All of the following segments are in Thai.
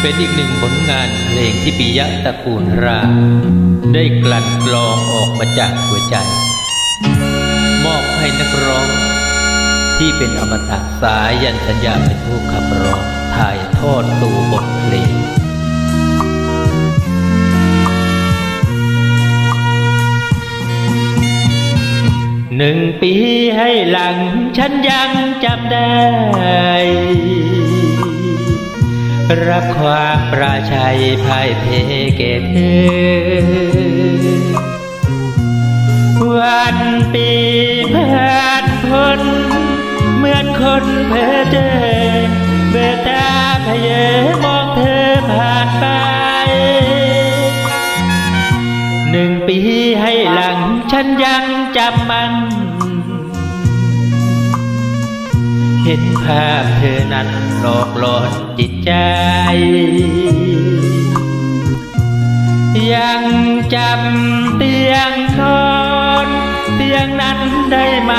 เป็นอีกหนึ่งผลงานเพลงที่ปิยะตะกูลรา ได้กลั่นกรองออกมาจากหัวใจ มอบให้นักร้อง ที่เป็นอมตะสายยันสัญญาเป็นผู้ขับร้องถ่ายทอดสู่บทเพลงหนึ่งปีให้หลังฉันยังจำได้ รักความปราชัยพ่ายเพเกเธอวันปีผ่านพ้นเหมือนคนเพ้อเจอเบตาพเยมองเธอผ่านไป หนึ่งปีให้หลังฉันยังจำมัน เห็นภาพเธอนั้นหลอกหลอนจิตใจ ยังจำเตียงนอนเตียงนั้นได้ไหม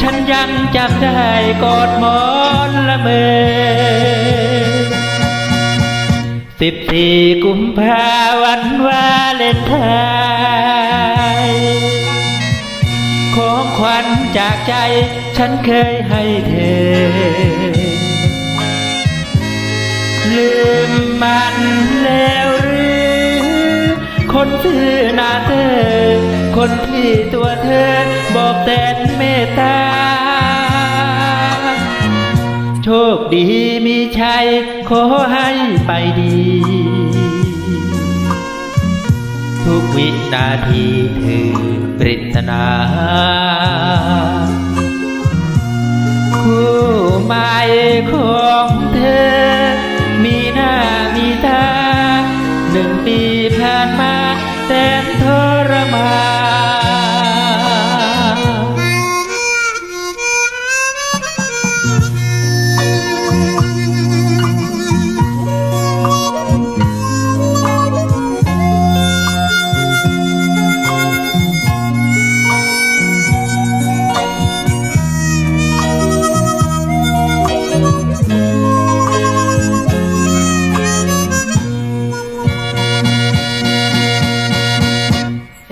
ฉันยังจำได้กอดหมอนละเมอสิบสี่กุมภาวันวาเลนไทน์ ขวัญจากใจฉันเคยให้เธอ ลืมมันแล้วหรือ คนซื่อหน้าเธอ คนที่ตัวเธอบอกแต่เมตตา โชคดีมีชัยขอให้ไปดี ทุกวินาทีคือปริศนาคู่หมายของเธอ มีหน้ามีตาหนึ่งปีผ่านมาแสนทอ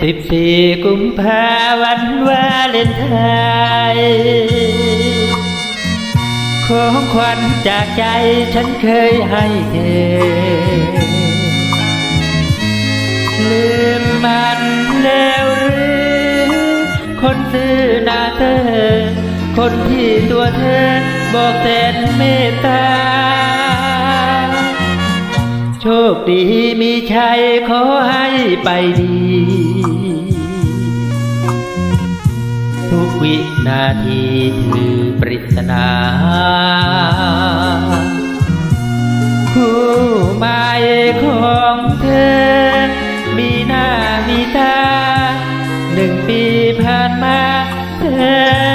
สิบสี่กุมภาวันวาเลนไทน์ของขวัญจากใจฉันเคยให้เธอ ลืมมันแล้วหรือ คนซื่อหน้าเธอ คนที่ตัวเธอบอกแต่เมตตา โชคดีมีชัยขอให้ไปดี ทุกวินาทีคือปริศนาคู่หมายของเธอ มีหน้ามีตา หนึ่งปีผ่านมาเธอ